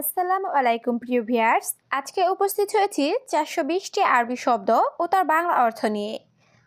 আসসালামু আলাইকুম, প্রিয় ভিয়ার্স আজকে উপস্থিত হয়েছি চারশো বিশটি আরবি শব্দ ও তার বাংলা অর্থ নিয়ে।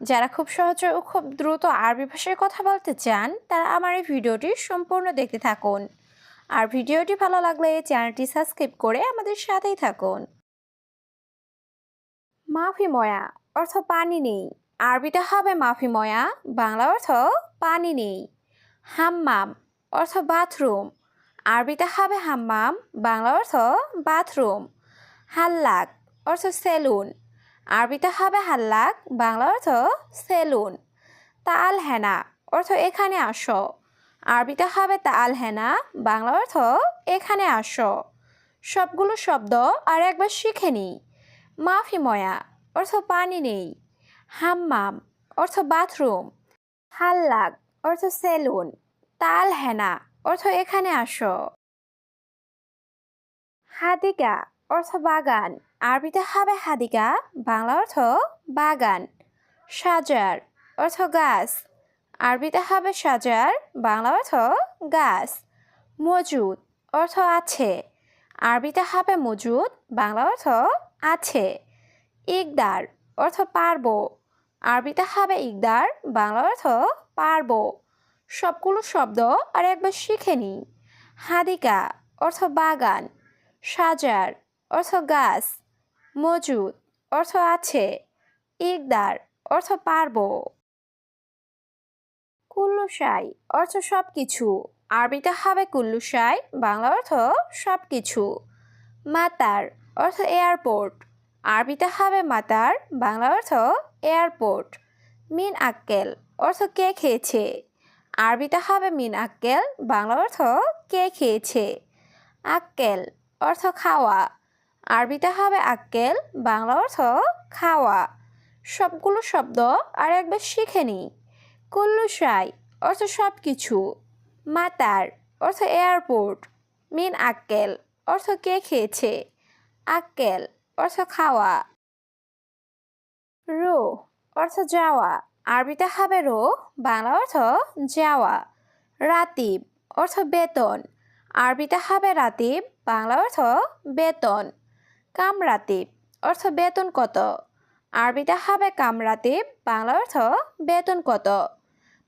যারা খুব সহজে ও খুব দ্রুত আরবি ভাষায় কথা বলতে চান, তারা আমার এই ভিডিওটি সম্পূর্ণ দেখতে থাকুন। আর ভিডিওটি ভালো লাগলে চ্যানেলটি সাবস্ক্রাইব করে আমাদের সাথেই থাকুন। মাফি ময়া অর্থ পানি নেই। আরবিতে হবে মাফি ময়া, বাংলা অর্থ পানি নেই। হাম্মাম অর্থ বাথরুম। আরবিতে হবে হাম্মাম, বাংলা অর্থ বাথরুম, হাল্লাক অর্থ সেলুন। আরবিতে হবে হাল্লাক, বাংলা অর্থ সেলুন। তাল হেনা অর্থ এখানে আসো। আরবিতে হবে তাল হেনা বাংলা অর্থ এখানে আসো। সবগুলো শব্দ আর একবার শিখে নিই মাফি ময়া অর্থ পানি নেই। হাম্মাম অর্থ বাথরুম। হাল্লাক অর্থ সেলুন। তাল হেনা অর্থ এখানে আসো। হাদিকা অর্থ বাগান, আরবিতে হবে হাদিকা, বাংলা অর্থ বাগান। সাজার অর্থ গাছ, আরবিতে হবে সাজার, বাংলা অর্থ গাছ। মজুদ অর্থ আছে, আরবিতে হবে মজুদ, বাংলা অর্থ আছে। ইকদার অর্থ পারব, আরবিতে হবে ইকদার, বাংলা অর্থ পারব। সবগুলো শব্দ আর একবার শিখে নিই। হাদিকা অর্থ বাগান, সাজার অর্থ গাছ, মজুদ অর্থ আছে, ইকদার অর্থ পারব। কুল্লুসাই অর্থ সব কিছু আরবিতে হবে কুল্লুসাই বাংলা অর্থ সব কিছু মাতার অর্থ এয়ারপোর্ট, আরবিতে হবে মাতার, বাংলা অর্থ এয়ারপোর্ট। মিন আক্কেল অর্থ কে খেয়েছে? আরবিতে হবে মিন আক্কেল, বাংলা অর্থ কে খেয়েছে? আক্কেল অর্থ খাওয়া। আরবিতে হবে আক্কেল, বাংলা অর্থ খাওয়া। সবগুলো শব্দ আর একবার শিখে নিই। কুল্লুসাই অর্থ সব কিছু মাতার অর্থ এয়ারপোর্ট। মিন আক্কেল অর্থ কে খেয়েছে? আক্কেল অর্থ খাওয়া। রো অর্থ যাওয়া। আরবিতে হবে রো, বাংলা অর্থ যাওয়া। রাতিব অর্থ বেতন। আরবিতে হবে রাতিব, বাংলা অর্থ বেতন। কামরাতিব অর্থ বেতন কত? আরবিতে হবে কামরাতিব, বাংলা অর্থ বেতন কত?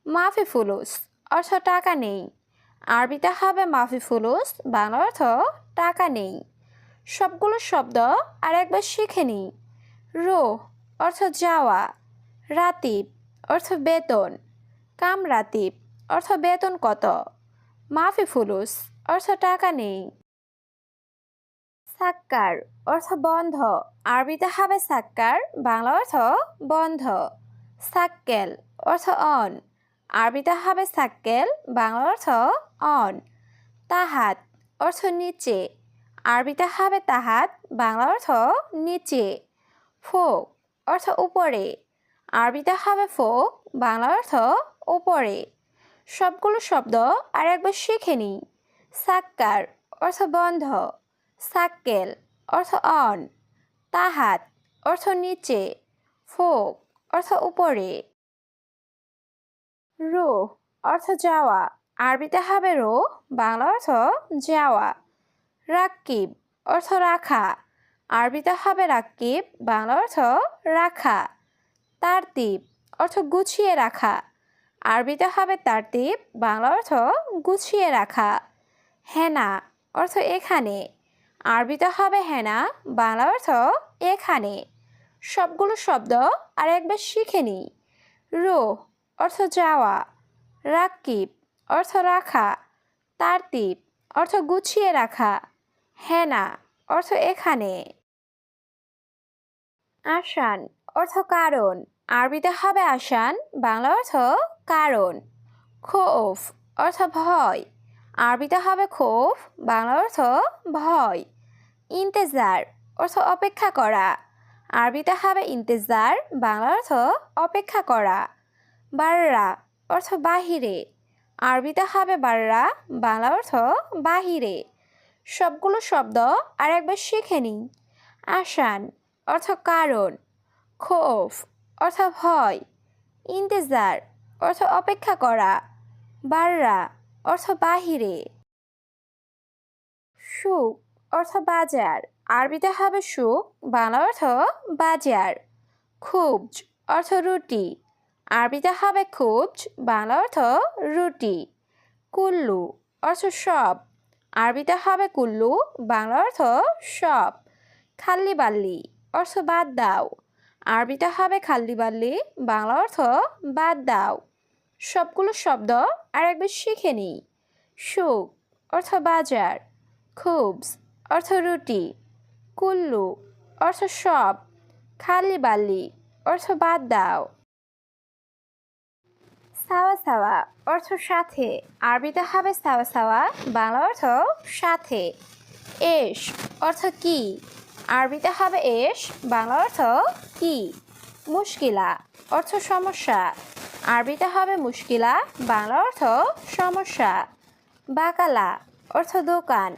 মাফি ফুলুস অর্থ টাকা নেই। আরবিতে হবে মাফি ফুলুস বাংলা অর্থ টাকা নেই। সবগুলো শব্দ আর একবার শিখে নিই। রো অর্থ যাওয়া। রাতিব অর্থ বেতন। কামরাতিব অর্থ বেতন কত? মাফি ফুলুস, অর্থ টাকা নেই। সাক্কার, অর্থ বন্ধ। আরবিতে হবে সাক্কার, বাংলা অর্থ বন্ধ। সাক্কেল, অর্থ অন। আরবিতে হবে সাক্কেল, বাংলা অর্থ অন। তাহাত, অর্থ নিচে। আরবিতে হবে তাহাত, বাংলা অর্থ নিচে। ফোক, অর্থ উপরে। আরবিতে হবে ফোক বাংলা অর্থ উপরে। সবগুলো শব্দ আর একবার শিখে নিই। সাক্কার অর্থ বন্ধ। সাক্কেল অর্থ অন। তাহাত অর্থ নিচে। ফোক অর্থ উপরে। রো অর্থ যাওয়া। আরবিতে হবে রো বাংলা অর্থ যাওয়া। রাক্কিব অর্থ রাখা। আরবিতে হবে রাকিব বাংলা অর্থ রাখা। তারতিব অর্থ গুছিয়ে রাখা। আরবিতে হবে তারতিব বাংলা অর্থ গুছিয়ে রাখা। হেনা, অর্থ এখানে। আরবিতে হবে হেনা, বাংলা অর্থ এখানে। সবগুলো শব্দ আর একবার শিখে নিই। রো অর্থ যাওয়া। রাক্কিব অর্থ রাখা। তারতিব অর্থ গুছিয়ে রাখা। হেনা, অর্থ এখানে। আসান, অর্থ কারণ। আরবিতে হবে আসান বাংলা অর্থ কারণ। খোফ অর্থ ভয়। আরবিতে হবে খোফ, বাংলা অর্থ ভয়। ইন্তেজার অর্থ অপেক্ষা করা। আরবিতে হবে ইন্তেজার, বাংলা অর্থ অপেক্ষা করা। বাররা অর্থ বাহিরে। আরবিতে হবে বাররা, বাংলা অর্থ বাহিরে। সবগুলো শব্দ আর একবার শিখে নিই। আসান অর্থ কারণ। খোফ অর্থ ভয়, ইন্তেজার, অর্থ অপেক্ষা করা, বাররা, অর্থ বাহিরে। সুখ, অর্থ বাজার, আরবিতে হবে সুখ, বাংলা অর্থ বাজার। খুবজ, অর্থ রুটি, আরবিতে হবে খুবজ, বাংলা অর্থ রুটি। কুল্লু, অর্থ সব, আরবিতে হবে কুল্লু, বাংলা অর্থ সব। খাল্লি বাল্লি অর্থ বাদ দাও। আরবিতে হবে খাল্লি বাল্লি বাংলা অর্থ বাদ দাও। সবগুলো শব্দ আর একবার শিখে নিই। সুখ অর্থ বাজার। খুবস, অর্থ রুটি। কুল্লু, অর্থ সব। খালি বাল্লি অর্থ বাদ দাও। সাওয়া সাওয়া, অর্থ সাথে। আরবিতে হবে সাওয়া সাওয়া, বাংলা অর্থ সাথে। এস, অর্থ কি? আরবিতে হবে এস, বাংলা অর্থ কি মুশকিলা, অর্থ সমস্যা। আরবিতে হবে মুশকিলা, বাংলা অর্থ সমস্যা। বাকালা, অর্থ দোকান।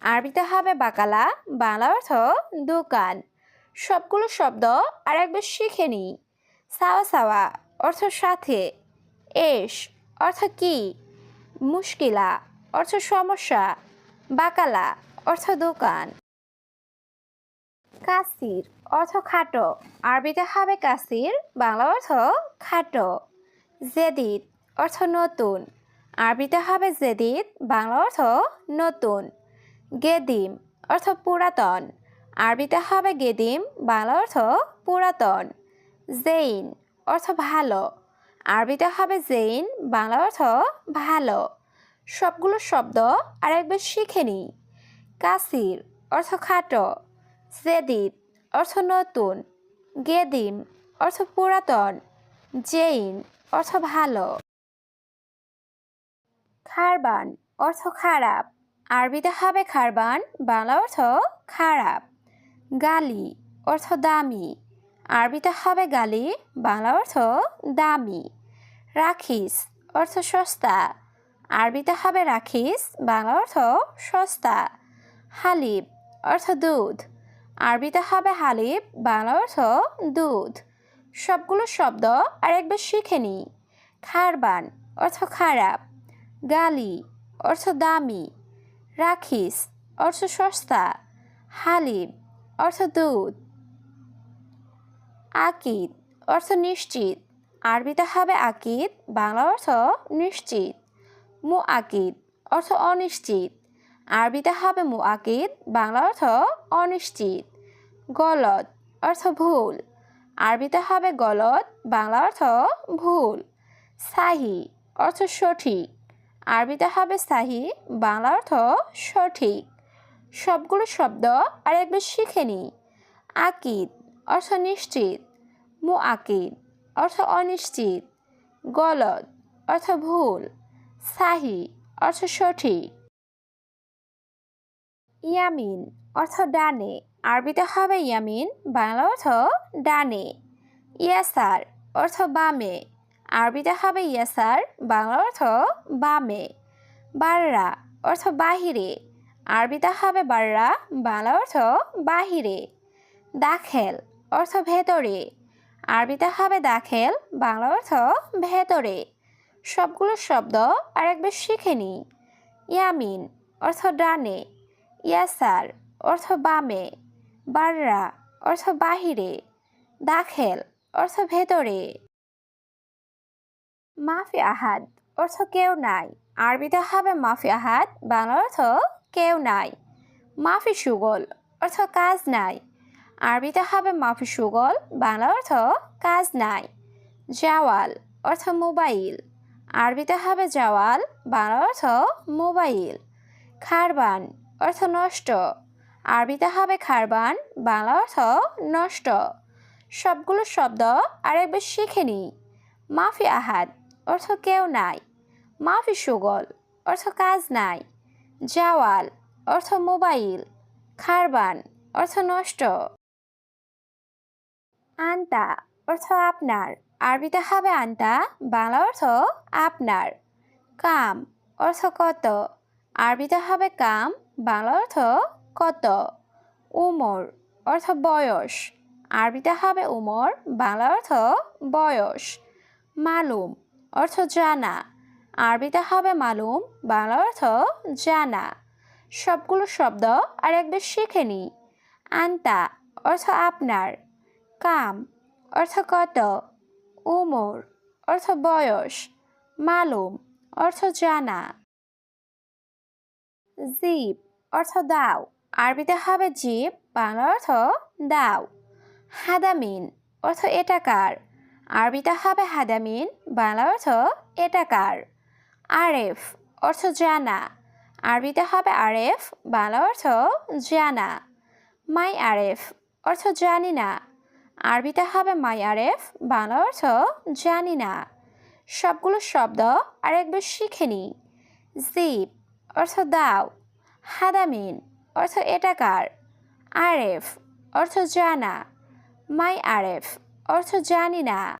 আরবিতে হবে বাকালা, বাংলা অর্থ দোকান। সবগুলো শব্দ আর একবার শিখে নিই। সাওয়া সাওয়া, অর্থ সাথে। এস, অর্থ কি? মুশকিলা, অর্থ সমস্যা। বাকালা, অর্থ দোকান। কাসির অর্থ খাটো। আরবিতে হবে কাসির, বাংলা অর্থ খাটো। জেদিদ অর্থ নতুন। আরবিতে হবে জেদিদ, বাংলা অর্থ নতুন। গেদিম অর্থ পুরাতন। আরবিতে হবে গেদিম, বাংলা অর্থ পুরাতন। জেইন অর্থ ভালো। আরবিতে হবে জেইন, বাংলা অর্থ ভালো। সবগুলো শব্দ আরেকবার শিখে নিই। কাসির অর্থ খাটো। জেদিদ অর্থ নতুন, গেদিম অর্থ পুরাতন, জেইন অর্থ ভালো। খারবান অর্থ খারাপ, আরবিতে হবে খারবান, বাংলা অর্থ খারাপ। গালি অর্থ দামি, আরবিতে হবে গালি, বাংলা অর্থ দামি। রাখিস অর্থ সস্তা, আরবিতে হবে রাখিস, বাংলা অর্থ সস্তা। হালিব অর্থ দুধ আরবিতে হবে হালিব বাংলা অর্থ দুধ। সবগুলো শব্দ আরেকবার শিখে নিই। খারবান অর্থ খারাপ, গালি অর্থ দামি, রাখিস অর্থ সস্তা হালিব অর্থ দুধ। আকিদ অর্থ নিশ্চিত, আরবিতে হবে আকিদ, বাংলা অর্থ নিশ্চিত। মু আকিদ অর্থ অনিশ্চিত আরবিতে হবে মু আকিদ বাংলা অর্থ অনিশ্চিত। গলত অর্থ ভুল। আরবিতে হবে গলত বাংলা অর্থ ভুল। সাহি অর্থ সঠিক। আরবিতে হবে সাহি, বাংলা অর্থ সঠিক। সবগুলো শব্দ আর একবার শিখে নিই আকিদ অর্থ নিশ্চিত। মু আকিদ অর্থ অনিশ্চিত। গলত অর্থ ভুল। সাহি অর্থ সঠিক। ইয়ামিন অর্থ ডানে। আরবিতে হবে ইয়ামিন, বাংলা অর্থ ডানে। ইয়াসার অর্থ বামে। আরবিতে হবে ইয়াসার, বাংলা অর্থ বামে। বাররা অর্থ বাহিরে। আরবিতে হবে বাররা, বাংলা অর্থ বাহিরে। দাখেল অর্থ ভেতরে। আরবিতে হবে দাখেল, বাংলা অর্থ ভেতরে। সবগুলো শব্দ আরেকবার শিখে নিই ইয়ামিন অর্থ ডানে। ইয়াসার অর্থ বামে, বাররা অর্থ বাহিরে, দাখেল অর্থ ভেতরে। মাফি আহাদ অর্থ কেউ নাই। আরবিতে হবে মাফি আহাদ বাংলা অর্থ কেউ নাই। মাফি সুগল অর্থ কাজ নাই। আরবিতে হবে মাফি সুগল বাংলা অর্থ কাজ নাই। জাওয়াল অর্থ মোবাইল। আরবিতে হবে জাওয়াল বাংলা অর্থ মোবাইল। খারবান অর্থ নষ্ট। আরবিতে হবে খারবান, বাংলা অর্থ নষ্ট। সবগুলো শব্দ আরেকবার শিখে নিই। মাফি আহাদ, অর্থ কেউ নাই। মাফি সুগল, অর্থ কাজ নাই। জাওয়াল, অর্থ মোবাইল। খারবান, অর্থ নষ্ট। আন্তা, অর্থ আপনার। আরবিতে হবে আন্তা, বাংলা অর্থ আপনার। কাম, অর্থ কত। আরবিতে হবে কাম বাংলা অর্থ কত? উমর অর্থ বয়স। আরবিতে হবে উমর, বাংলা অর্থ বয়স। মালুম অর্থ জানা। আরবিতে হবে মালুম, বাংলা অর্থ জানা। সবগুলো শব্দ আর একবার শিখে নিই আন্তা অর্থ আপনার। কাম অর্থ কত? উমর অর্থ বয়স। মালুম অর্থ জানা। জিপ অর্থ দাও। আরবিতে হবে জিপ বাংলা অর্থ দাও। হাদামিন, অর্থ এটাকার আরবিতে হবে হাদামিন, বাংলা অর্থ এটাকার আরেফ, অর্থ জানা। আরবিতে হবে আরেফ, বাংলা অর্থ জানা। মাই আরেফ, অর্থ জানি না। আরবিতে হবে মাই আরেফ, বাংলা অর্থ জানি না। সবগুলো শব্দ আরেকবার শিখে নিই। জিপ অর্থ দাও। হাদামিন অর্থ এটাকার আরেফ অর্থ জানা। মাই আরেফ অর্থ জানি না।